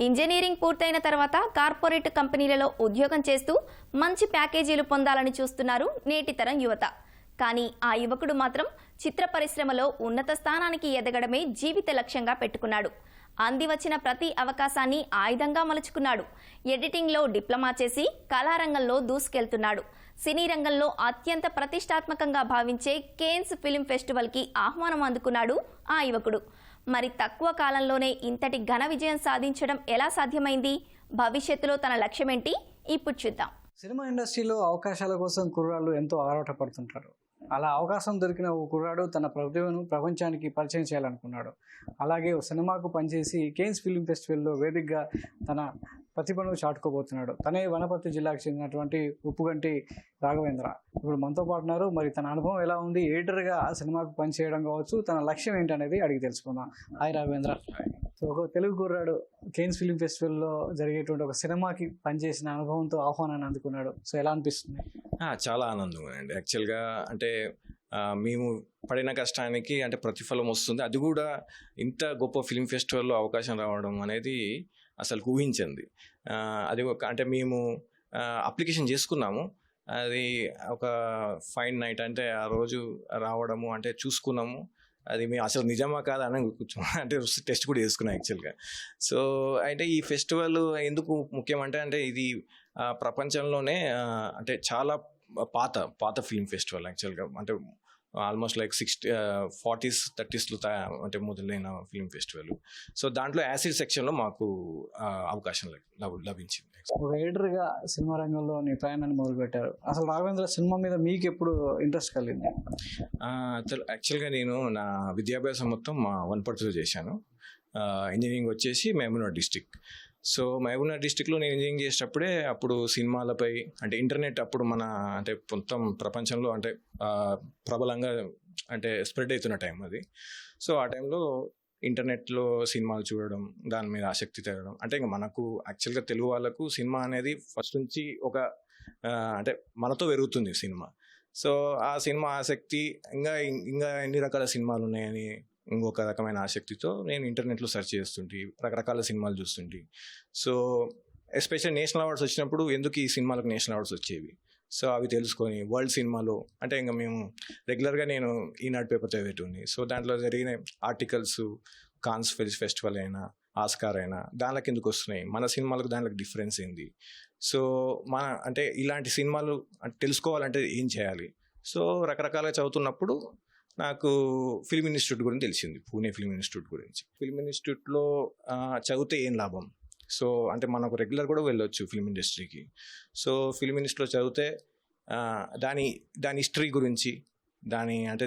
Engineering పూర్తయిన తర్వాత corporate కంపెనీలలో ఉద్యోగం చేస్తూ మంచి ప్యాకేజీలు పొందాలని చూస్తున్నారు నేటితరం యువత. కానీ ఆ యువకుడు మాత్రం చిత్ర పరిశ్రమలో ఉన్నత స్థానానికి ఎదగడమే జీవిత లక్ష్యంగా పెట్టుకున్నాడు. అంది వచ్చిన ప్రతి అవకాశాన్ని ఆయుధంగా మలుచుకున్నాడు. ఎడిటింగ్లో డిప్లొమా చేసి కళారంగంలో దూసుకెళ్తున్నాడు. సినీ రంగంలో అత్యంత ప్రతిష్టాత్మకంగా భావించే కేన్స్ ఫిల్మ్ ఫెస్టివల్కి ఆహ్వానం అందుకున్నాడు ఆ యువకుడు. మరి తక్కువ కాలంలోనే ఇంతటి ఘన విజయం సాధించడం ఎలా సాధ్యమైంది? భవిష్యత్తులో తన లక్ష్యమేంటి? ఇప్పుడు చూద్దాం. సినిమా ఇండస్ట్రీలో అవకాశాల కోసం కుర్రాళ్ళు ఎంతో ఆరాటపడుతుంటారు. అలా అవకాశం దొరికిన ఓ కుర్రాడు తన ప్రతిభను ప్రపంచానికి పరిచయం చేయాలనుకున్నాడు. అలాగే ఓ సినిమాకు పనిచేసి కేన్స్ ఫిల్మ్ ఫెస్టివల్లో వేదికగా తన ప్రతిభను చాటుకోబోతున్నాడు. తనే వనపర్తి జిల్లాకు చెందినటువంటి ఉప్పుగంటి రాఘవేంద్ర. ఇప్పుడు మనతో పాటు ఉన్నారు. మరి తన అనుభవం ఎలా ఉంది? ఎడిటర్గా ఆ సినిమాకు పనిచేయడం కావచ్చు తన లక్ష్యం ఏంటనేది అడిగి తెలుసుకుందాం. హాయ్ రాఘవేంద్ర. సో ఒక తెలుగు కుర్రాడు కేన్స్ ఫిల్మ్ ఫెస్టివల్లో జరిగేటువంటి ఒక సినిమాకి పనిచేసిన అనుభవంతో ఆహ్వానాన్ని అందుకున్నాడు. సో ఎలా అనిపిస్తుంది? చాలా ఆనందంగా అండి యాక్చువల్గా అంటే మేము పడిన కష్టానికి అంటే ప్రతిఫలం వస్తుంది. అది కూడా ఇంత గొప్ప ఫిల్మ్ ఫెస్టివల్లో అవకాశం రావడం అనేది అసలు ఊహించింది. అది ఒక అంటే మేము అప్లికేషన్ చేసుకున్నాము. అది ఒక ఫైన్ నైట్ అంటే ఆ రోజు రావడము అంటే చూసుకున్నాము. అది మేము అసలు నిజమా కాదా అని కూర్చో అంటే టెస్ట్ కూడా చేసుకున్నాం యాక్చువల్గా. సో అయితే ఈ ఫెస్టివల్ ఎందుకు ముఖ్యమంటే అంటే ఇది ప్రపంచంలోనే అంటే చాలా పాత పాత ఫిల్మ్ ఫెస్టివల్ యాక్చువల్గా. అంటే ఆల్మోస్ట్ లైక్ సిక్స్టీ ఫార్టీస్ థర్టీస్లో అంటే మొదలైన ఫిల్మ్ ఫెస్టివల్. సో దాంట్లో యాసిడ్ సెక్షన్లో మాకు అవకాశం లభ- లభించింది ఎడిటర్గా సినిమా రంగంలో నీ ప్రయాణాన్ని మొదలుపెట్టారు. అసలు రాఘవేంద్ర సినిమా మీద మీకు ఎప్పుడు ఇంట్రెస్ట్ కలిగింది? యాక్చువల్గా నేను నా విద్యాభ్యాసం మొత్తం మా వనపర్తిలో చేశాను. ఇంజనీరింగ్ వచ్చేసి మహబూబ్నగర్ డిస్టిక్ సో మహబూబ్నగర్ డిస్టిక్లో నేను ఇంజనీరింగ్ చేసేటప్పుడే అప్పుడు సినిమాలపై అంటే ఇంటర్నెట్ అప్పుడు మన అంటే మొత్తం ప్రపంచంలో అంటే ప్రబలంగా అంటే స్ప్రెడ్ అవుతున్న టైం అది. సో ఆ టైంలో ఇంటర్నెట్లో సినిమాలు చూడడం దాని మీద ఆసక్తి తెరడం అంటే ఇంకా మనకు యాక్చువల్గా తెలుగు వాళ్ళకు సినిమా అనేది ఫస్ట్ నుంచి ఒక అంటే మనతో పెరుగుతుంది సినిమా. సో ఆ సినిమా ఆసక్తి ఇంకా ఇంకా ఎన్ని రకాల సినిమాలు ఉన్నాయని ఇంకొక రకమైన ఆసక్తితో నేను ఇంటర్నెట్లో సెర్చ్ చేస్తుంటే రకరకాల సినిమాలు చూస్తుంటే. సో ఎస్పెషల్ నేషనల్ అవార్డ్స్ వచ్చినప్పుడు ఎందుకు ఈ సినిమాలకు నేషనల్ అవార్డ్స్ వచ్చేవి? సో అవి తెలుసుకొని వరల్డ్ సినిమాలో అంటే ఇంకా మేము రెగ్యులర్గా నేను ఈనాడు పేపర్ చదివేటుంది సో దాంట్లో జరిగిన ఆర్టికల్స్ కాన్స్ ఫిల్స్ ఫెస్టివల్ అయినా ఆస్కార్ అయినా దానిలోకి ఎందుకు వస్తున్నాయి? మన సినిమాలకు దానిలోకి డిఫరెన్స్ ఏంది? సో మన అంటే ఇలాంటి సినిమాలు తెలుసుకోవాలంటే ఏం చేయాలి? సో రకరకాలుగా చదువుతున్నప్పుడు నాకు ఫిల్మ్ ఇన్స్టిట్యూట్ గురించి తెలిసింది. పూణే ఫిల్మ్ ఇన్స్టిట్యూట్ గురించి. ఫిల్మ్ ఇన్స్టిట్యూట్లో చదివితే ఏం లాభం? సో అంటే మనకు రెగ్యులర్ కూడా వెళ్ళొచ్చు ఫిల్మ్ ఇండస్ట్రీకి. సో ఫిల్మ్ ఇన్స్టిట్యూట్లో చదివితే దాని దాని హిస్టరీ గురించి దాని అంటే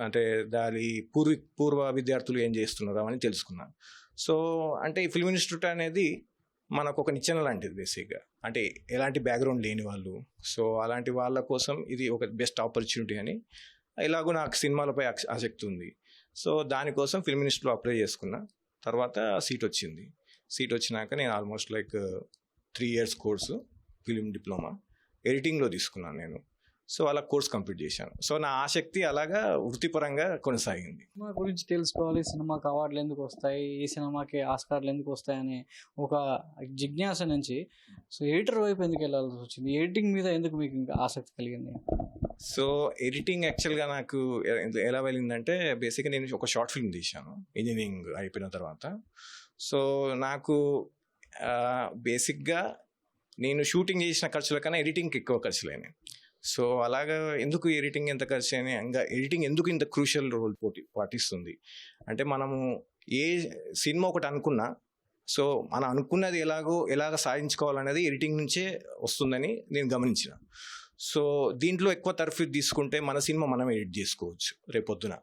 అంటే దాని పూర్వీ పూర్వ విద్యార్థులు ఏం చేస్తున్నారు అని తెలుసుకున్నాను సో అంటే ఈ ఫిల్మ్ ఇన్స్టిట్యూట్ అనేది మనకు ఒక నిచ్చెన లాంటిది బేసిక్గా. అంటే ఎలాంటి బ్యాక్గ్రౌండ్ లేని వాళ్ళు. సో అలాంటి వాళ్ళ కోసం ఇది ఒక బెస్ట్ ఆపర్చునిటీ అని ఇలాగూ నాకు సినిమాలపై ఆసక్తి ఉంది. సో దానికోసం ఫిల్మ్ ఇన్స్టిట్యూట్లో అప్లై చేసుకున్నా. తర్వాత సీట్ వచ్చింది. సీట్ వచ్చినాక నేను almost like three years course film diploma. ఎడిటింగ్లో తీసుకున్నాను నేను. సో అలా కోర్స్ కంప్లీట్ చేశాను. సో నా ఆసక్తి అలాగా వృత్తిపరంగా కొనసాగింది. సినిమా గురించి తెలుసుకోవాలి సినిమాకి అవార్డులు ఎందుకు వస్తాయి ఈ సినిమాకి ఆస్కార్లు ఎందుకు వస్తాయని ఒక జిజ్ఞాస నుంచి సో ఎడిటర్ వైపు ఎందుకు వెళ్ళాల్సి వచ్చింది? ఎడిటింగ్ మీద ఎందుకు మీకు ఇంకా ఆసక్తి కలిగింది? సో ఎడిటింగ్ యాక్చువల్గా నాకు ఎలా వెళ్ళిందంటే బేసిక్గా నేను ఒక షార్ట్ ఫిల్మ్ తీశాను ఇంజనీరింగ్ అయిపోయిన తర్వాత. సో నాకు బేసిక్గా నేను షూటింగ్ చేసిన ఖర్చుల కన్నా ఎడిటింగ్కి ఎక్కువ ఖర్చులు అయినాయి సో అలాగా ఎందుకు ఎడిటింగ్ ఎంత ఖర్చు అని ఇంకా ఎడిటింగ్ ఎందుకు ఇంత క్రూషియల్ రోల్ పోటీ పాటిస్తుంది? అంటే మనము ఏ సినిమా ఒకటి అనుకున్నా సో మనం అనుకున్నది ఎలాగో ఎలాగ సాధించుకోవాలనేది ఎడిటింగ్ నుంచే వస్తుందని నేను గమనించిన. సో దీంట్లో ఎక్కువ తర్ఫీదు తీసుకుంటే మన సినిమా మనం ఎడిట్ చేసుకోవచ్చు రేపొద్దున.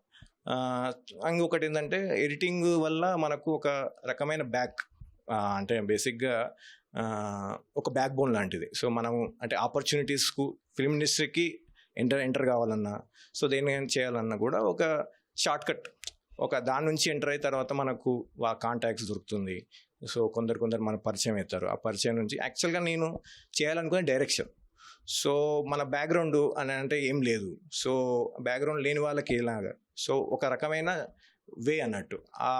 ఇంకొకటి ఏంటంటే ఎడిటింగ్ వల్ల మనకు ఒక రకమైన బ్యాక్ అంటే బేసిక్గా ఒక బ్యాక్ బోన్ లాంటిది. సో మనం అంటే ఆపర్చునిటీస్కు ఫిల్మ్ ఇండస్ట్రీకి ఎంటర్ ఎంటర్ కావాలన్నా సో దేని చేయాలన్నా కూడా ఒక షార్ట్ కట్ ఒక దాని నుంచి ఎంటర్ అయిన తర్వాత మనకు ఆ కాంటాక్ట్స్ దొరుకుతుంది. సో కొందరు కొందరు మన పరిచయం అవుతారు. ఆ పరిచయం నుంచి యాక్చువల్గా నేను చేయాలనుకునే డైరెక్షన్ సో మన బ్యాక్గ్రౌండ్ అని అంటే ఏం లేదు. సో బ్యాక్గ్రౌండ్ లేని వాళ్ళకి ఎలాగా? సో ఒక రకమైన వే అన్నట్టు. ఆ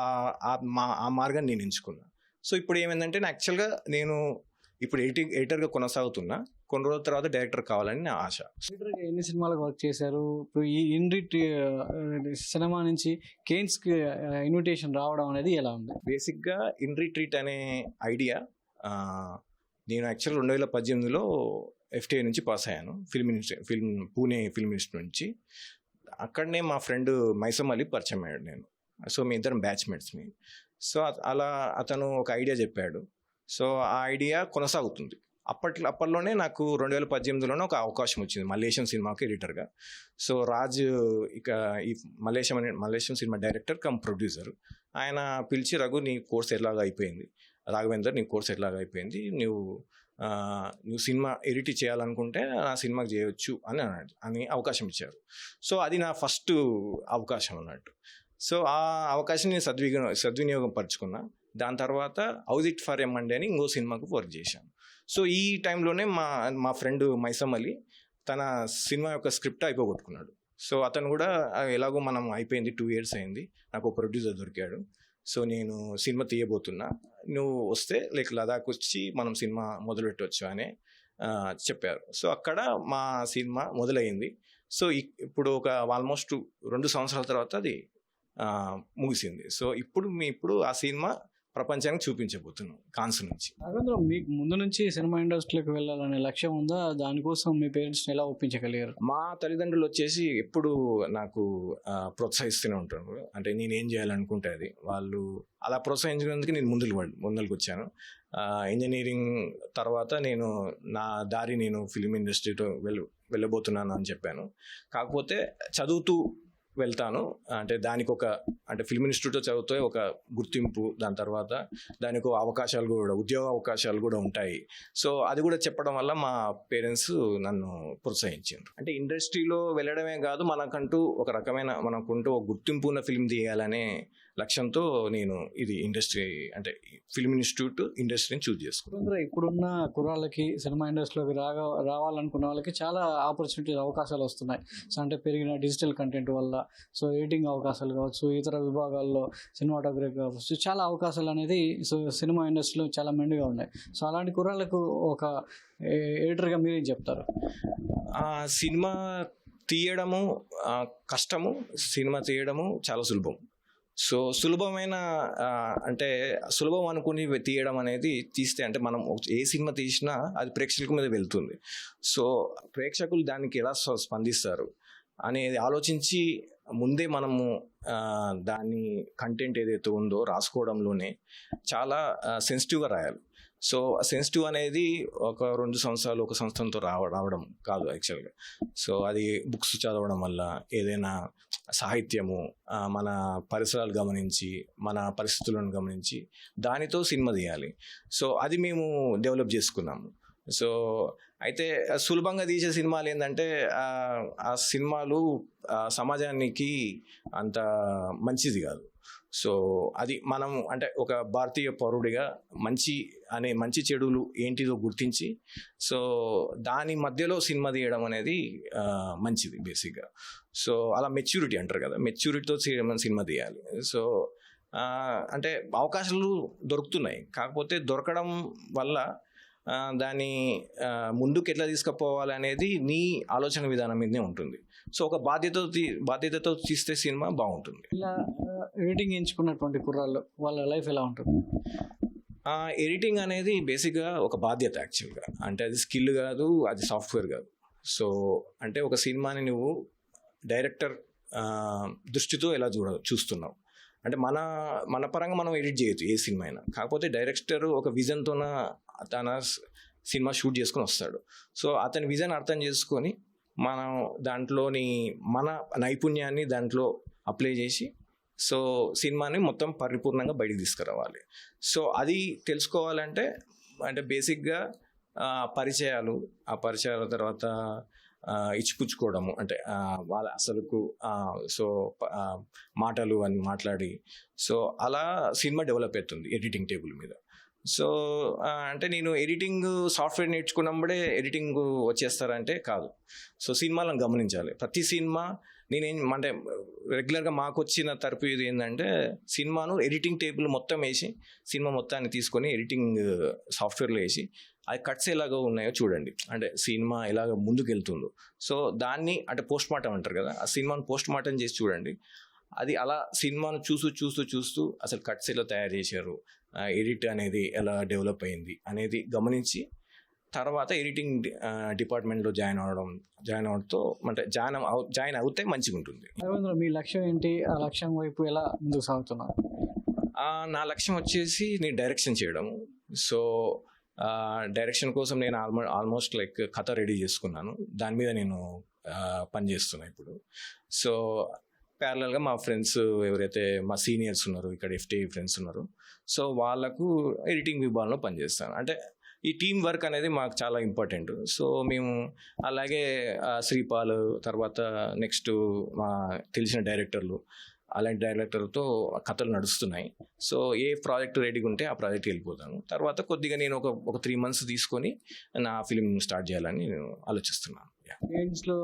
ఆ మా ఆ మార్గాన్ని నేను ఎంచుకున్నా. సో ఇప్పుడు ఏమైందంటే నా యాక్చువల్గా నేను ఇప్పుడు ఎడిటింగ్ ఎడిటర్గా కొనసాగుతున్నా. కొన్ని రోజుల తర్వాత డైరెక్టర్ కావాలని నా ఆశ. ఎన్ని సినిమాలకు వర్క్ చేశారు? ఇప్పుడు ఈ ఇన్రిట్ సినిమా నుంచి కేన్స్కి ఇన్విటేషన్ రావడం అనేది ఎలా ఉంది? బేసిక్గా ఇన్ రిట్రీట్ అనే ఐడియా నేను యాక్చువల్ రెండు వేల పద్దెనిమిదిలో ఎఫ్టీఐ నుంచి పాస్ అయ్యాను. Film insti film Pune film institute నుంచి. అక్కడనే మా ఫ్రెండ్ మైసమ్ అలీ పరిచయం అయ్యాడు నేను. సో మీ ఇద్దరం బ్యాచ్మేట్స్ని సో అలా అతను ఒక ఐడియా చెప్పాడు. సో ఆ ఐడియా కొనసాగుతుంది. అప్పట్లో అప్పట్లోనే నాకు రెండు వేల పద్దెనిమిదిలోనే ఒక అవకాశం వచ్చింది మలేషియన్ సినిమాకి ఎడిటర్గా. సో రాజ్ ఇక ఈ మలేషియం అనే మలేషియం సినిమా డైరెక్టర్ కమ్ ప్రొడ్యూసర్. ఆయన పిలిచి రఘు నీ కోర్స్ ఎలాగ అయిపోయింది? రాఘవేందర్ నీ కోర్స్ ఎలాగ అయిపోయింది? నువ్వు నువ్వు సినిమా ఎడిట్ చేయాలనుకుంటే ఆ సినిమాకి చేయొచ్చు అని అన్నాడు అని అవకాశం ఇచ్చారు. సో అది నా ఫస్ట్ అవకాశం అన్నట్టు. సో ఆ అవకాశం నేను సద్వినియోగం సద్వినియోగం పరుచుకున్నా దాని తర్వాత ఔజిట్ ఇట్ ఫర్ ఎం మండే అని ఇంకో సినిమాకు వర్క్ చేశాను. సో ఈ టైంలోనే మా మా ఫ్రెండ్ మైసమ్ అలీ తన సినిమా యొక్క స్క్రిప్ట్ అయిపోగొట్టుకున్నాడు. సో అతను కూడా ఎలాగో మనం అయిపోయింది టూ ఇయర్స్ అయింది. నాకు ప్రొడ్యూసర్ దొరికాడు. సో నేను సినిమా తీయబోతున్నా. నువ్వు వస్తే లైక్ లదాఖ్ వచ్చి మనం సినిమా మొదలుపెట్టవచ్చు అని చెప్పారు. సో అక్కడ మా సినిమా మొదలైంది. సో ఇప్పుడు ఒక ఆల్మోస్ట్ రెండు సంవత్సరాల తర్వాత అది ముగిసింది. సో ఇప్పుడు మీ ఇప్పుడు ఆ సినిమా ప్రపంచానికి చూపించబోతున్నాం కాన్స్ నుంచి. మీకు ముందు నుంచి సినిమా ఇండస్ట్రీలోకి వెళ్ళాలనే లక్ష్యం ఉందా? దానికోసం మీ పేరెంట్స్ని ఎలా ఒప్పించగలిగారు? మా తల్లిదండ్రులు వచ్చేసి ఎప్పుడు నాకు ప్రోత్సహిస్తూనే ఉంటారు. అంటే నేను ఏం చేయాలనుకుంటే అది. వాళ్ళు అలా ప్రోత్సహించినందుకు నేను ముందుకు ముందరకు వచ్చాను. ఇంజనీరింగ్ తర్వాత నేను నా దారి నేను ఫిలిం ఇండస్ట్రీతో వెళ్ వెళ్ళబోతున్నాను అని చెప్పాను. కాకపోతే చదువుతూ వెళ్తాను. అంటే దానికి ఒక అంటే ఫిల్మ్ ఇన్స్టిట్యూట్లో చదివితే ఒక గుర్తింపు దాని తర్వాత దానికి ఒక అవకాశాలు కూడా ఉద్యోగ అవకాశాలు కూడా ఉంటాయి. సో అది కూడా చెప్పడం వల్ల మా పేరెంట్స్ నన్ను ప్రోత్సహించారు అంటే ఇండస్ట్రీలో వెళ్ళడమే కాదు మనకంటూ ఒక రకమైన మనకుంటూ ఒక గుర్తింపు ఉన్న ఫిల్మ్ తీయాలనే లక్ష్యంతో నేను ఇది ఇండస్ట్రీ అంటే ఫిల్మ్ ఇన్స్టిట్యూట్ ఇండస్ట్రీని చూజ్ చేసుకున్నాను. ఇప్పుడున్న కుర్రాళ్ళకి సినిమా ఇండస్ట్రీలోకి రాగా రావాలనుకున్న వాళ్ళకి చాలా ఆపర్చునిటీస్ అవకాశాలు వస్తున్నాయి. సో అంటే పెరిగిన డిజిటల్ కంటెంట్ వల్ల సో ఎడిటింగ్ అవకాశాలు కావచ్చు ఇతర విభాగాల్లో సినిమాటోగ్రఫీ కావచ్చు చాలా అవకాశాలు అనేది సో సినిమా ఇండస్ట్రీలో చాలా మెండుగా ఉన్నాయి. సో అలాంటి కుర్రాళ్ళకు ఒక ఎడిటర్గా మీరేం చెప్తారు? ఆ సినిమా తీయడము కష్టము సినిమా తీయడము చాలా సులభం. సో సులభమైన అంటే సులభం అనుకుని తీయడం అనేది తీస్తే అంటే మనం ఏ సినిమా తీసినా అది ప్రేక్షకుల మీద వెళ్తుంది. సో ప్రేక్షకులు దానికి ఎలా స్పందిస్తారు అనేది ఆలోచించి ముందే మనము దాని కంటెంట్ ఏదైతే ఉందో రాసుకోవడంలోనే చాలా సెన్సిటివ్గా రాయాలి. సో సెన్సిటివ్ అనేది ఒక రెండు సంవత్సరాలు ఒక సంవత్సరంతో రావ రావడం కాదు యాక్చువల్గా సో అది బుక్స్ చదవడం వల్ల ఏదైనా సాహిత్యము మన పరిసరాలు గమనించి మన పరిస్థితులను గమనించి దానితో సినిమా తీయాలి. సో అది మేము డెవలప్ చేసుకున్నాము. సో అయితే సులభంగా తీసే సినిమాలు ఏంటంటే ఆ, సినిమాలు సమాజానికి అంత మంచిది కాదు. సో అది మనం అంటే ఒక భారతీయ పౌరుడిగా మంచి అనే మంచి చెడులు ఏంటిదో గుర్తించి సో దాని మధ్యలో సినిమా తీయడం అనేది మంచిది బేసిక్గా. సో అలా మెచ్యూరిటీ అంటారు కదా మెచ్యూరిటీతో సినిమా తీయాలి. సో అంటే అవకాశాలు దొరుకుతున్నాయి. కాకపోతే దొరకడం వల్ల దాన్ని ముందుకు ఎట్లా తీసుకుపోవాలి అనేది నీ ఆలోచన విధానం మీదనే ఉంటుంది. సో ఒక బాధ్యతతో తీ- బాధ్యతతో తీస్తే సినిమా బాగుంటుంది. ఇలా ఎడిటింగ్ ఎంచుకున్నటువంటి కుర్రాళ్ళు వాళ్ళ లైఫ్ ఎలా ఉంటుంది? ఎడిటింగ్ అనేది బేసిక్గా ఒక బాధ్యత యాక్చువల్గా. అంటే అది స్కిల్ కాదు అది సాఫ్ట్వేర్ కాదు. సో అంటే ఒక సినిమాని నువ్వు డైరెక్టర్ దృష్టితో ఎలా చూడ చూస్తున్నావు? అంటే మన మన పరంగా మనం ఎడిట్ చేయొచ్చు ఏ సినిమా అయినా. కాకపోతే డైరెక్టర్ ఒక విజన్తోన తన సినిమా షూట్ చేసుకొని వస్తాడు. సో అతని విజన్ అర్థం చేసుకొని మనం దాంట్లోని మన నైపుణ్యాన్ని దాంట్లో అప్లై చేసి సో సినిమాని మొత్తం పరిపూర్ణంగా బయటికి తీసుకురావాలి. సో అది తెలుసుకోవాలంటే అంటే బేసిక్గా పరిచయాలు ఆ పరిచయాల తర్వాత ఇచ్చిపుచ్చుకోవడము. అంటే వాళ్ళ అసలుకు సో మాటలు అని మాట్లాడి సో అలా సినిమా డెవలప్ అవుతుంది ఎడిటింగ్ టేబుల్ మీద. సో అంటే నేను ఎడిటింగ్ సాఫ్ట్వేర్ నేర్చుకున్నప్పుడే ఎడిటింగ్ వచ్చేస్తారంటే కాదు. సో సినిమాలను గమనించాలి. ప్రతి సినిమా నేనేం అంటే రెగ్యులర్గా మాకు వచ్చిన తరపు ఇది ఏంటంటే సినిమాను ఎడిటింగ్ టేబుల్ మొత్తం వేసి సినిమా మొత్తాన్ని తీసుకొని ఎడిటింగ్ సాఫ్ట్వేర్లో వేసి అది కట్స్ ఎలాగో ఉన్నాయో చూడండి. అంటే సినిమా ఎలాగ ముందుకు వెళ్తుందో సో దాన్ని అంటే పోస్ట్ మార్టం అంటారు కదా ఆ సినిమాను పోస్ట్ మార్టం చేసి చూడండి. అది అలా సినిమాను చూస్తూ చూస్తూ చూస్తూ అసలు కట్స్ ఎలా తయారు చేశారు ఎడిట్ అనేది ఎలా డెవలప్ అయింది అనేది గమనించి తర్వాత ఎడిటింగ్ డిపార్ట్మెంట్లో జాయిన్ అవ్వడం జాయిన్ అవడంతో అంటే జాయిన్ అవ- జాయిన్ అవుతే మంచిగా ఉంటుంది. మీ లక్ష్యం ఏంటి? ఆ లక్ష్యం వైపు ఎలా ముందుకు సాగుతున్నారు? ఆ, నా లక్ష్యం వచ్చేసి నేను డైరెక్షన్ చేయడం సో డైరెక్షన్ కోసం నేను ఆల్మో ఆల్మోస్ట్ లైక్ కథ రెడీ చేసుకున్నాను. దాని మీద నేను పనిచేస్తున్నా పని ఇప్పుడు. సో ప్యారలల్గా మా ఫ్రెండ్స్ ఎవరైతే మా సీనియర్స్ ఉన్నారు ఇక్కడ ఎఫ్టీ ఫ్రెండ్స్ ఉన్నారు సో వాళ్ళకు ఎడిటింగ్ విభాగంలో పనిచేస్తాను అంటే ఈ టీం వర్క్ అనేది మాకు చాలా ఇంపార్టెంట్. సో మేము అలాగే శ్రీపాల్ తర్వాత నెక్స్ట్ మా తెలిసిన డైరెక్టర్లు అలాంటి డైరెక్టర్తో కథలు నడుస్తున్నాయి. సో ఏ ప్రాజెక్ట్ రెడీగా ఉంటే ఆ ప్రాజెక్ట్ వెళ్ళిపోతాను. తర్వాత కొద్దిగా నేను ఒక ఒక త్రీ మంత్స్ తీసుకొని నా ఫిలిం స్టార్ట్ చేయాలని నేను ఆలోచిస్తున్నాను.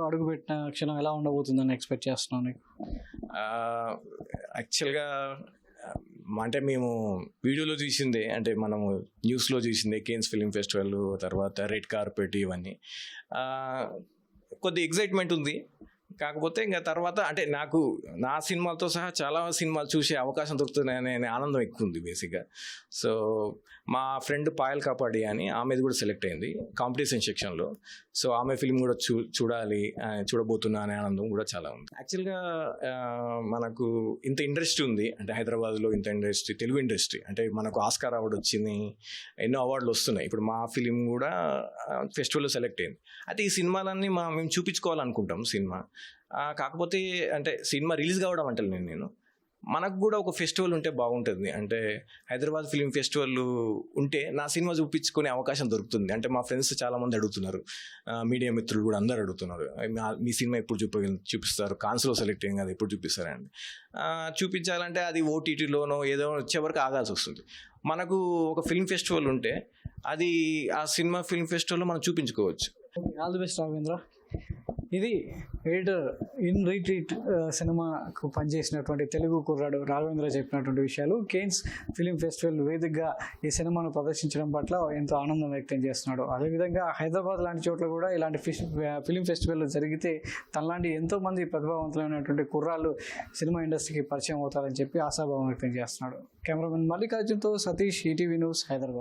అడుగుపెట్టిన క్షణం ఎలా ఉండబోతుందని ఎక్స్పెక్ట్ చేస్తున్నాను యాక్చువల్గా అంటే మేము వీడియోలో చూసిందే అంటే మనము న్యూస్లో చూసిందే కేన్స్ ఫిలిం ఫెస్టివల్ తర్వాత రెడ్ కార్పెట్ ఇవన్నీ. కొద్ది ఎగ్జైట్మెంట్ ఉంది. కాకపోతే ఇంకా తర్వాత అంటే నాకు నా సినిమాలతో సహా చాలా సినిమాలు చూసే అవకాశం దొరుకుతుందనే ఆనందం ఎక్కువ ఉంది బేసిక్గా. సో మా ఫ్రెండ్ పాయల్ కాపాడి అని ఆమెది కూడా సెలెక్ట్ అయింది కాంపిటీషన్ సెక్షన్లో. సో ఆమె ఫిల్మ్ కూడా చూ చూడాలి చూడబోతున్నా అనే ఆనందం కూడా చాలా ఉంది. యాక్చువల్గా మనకు ఇంత ఇండస్ట్రీ ఉంది. అంటే హైదరాబాద్లో ఇంత ఇండస్ట్రీ తెలుగు ఇండస్ట్రీ అంటే మనకు ఆస్కార్ అవార్డు వచ్చింది ఎన్నో అవార్డులు వస్తున్నాయి. ఇప్పుడు మా ఫిలిం కూడా ఫెస్టివల్లో సెలెక్ట్ అయింది. అయితే ఈ సినిమాలన్నీ మా మేము చూపించుకోవాలనుకుంటాం సినిమా. కాకపోతే అంటే సినిమా రిలీజ్ కావడం అంటే నేను నేను. మనకు కూడా ఒక ఫెస్టివల్ ఉంటే బాగుంటుంది. అంటే హైదరాబాద్ ఫిలిం ఫెస్టివల్ ఉంటే నా సినిమా చూపించుకునే అవకాశం దొరుకుతుంది. అంటే మా ఫ్రెండ్స్ చాలామంది అడుగుతున్నారు. మీడియా మిత్రులు కూడా అందరు అడుగుతున్నారు. మీ సినిమా ఎప్పుడు చూప చూపిస్తారు? కాన్సులో సెలెక్ట్ అయ్యింది అది ఎప్పుడు చూపిస్తారండి చూపించాలంటే అది ఓటీటీలోనో ఏదో వచ్చే వరకు ఆగాల్సి వస్తుంది. మనకు ఒక ఫిల్మ్ ఫెస్టివల్ ఉంటే అది ఆ సినిమా ఫిల్మ్ ఫెస్టివల్లో మనం చూపించుకోవచ్చు. All the best Raghavendra. ఇది ఎడిటర్ ఇన్ రీట్రీట్ సినిమాకు పనిచేసినటువంటి తెలుగు కుర్రాడు రాఘవేంద్ర చెప్పినటువంటి విషయాలు. కేన్స్ ఫిలిం ఫెస్టివల్ వేదికగా ఈ సినిమాను ప్రదర్శించడం పట్ల ఎంతో ఆనందం వ్యక్తం చేస్తున్నాడు. అదేవిధంగా హైదరాబాద్ లాంటి చోట్ల కూడా ఇలాంటి ఫిష్ ఫిలిం ఫెస్టివల్ జరిగితే తనలాంటి ఎంతో మంది ప్రతిభావంతులైనటువంటి కుర్రాళ్ళు సినిమా ఇండస్ట్రీకి పరిచయం అవుతారని చెప్పి ఆశాభావం వ్యక్తం చేస్తున్నాడు. కెమెరామెన్ మల్లికార్జున్తో సతీష్ ఈటీవీ న్యూస్ హైదరాబాద్.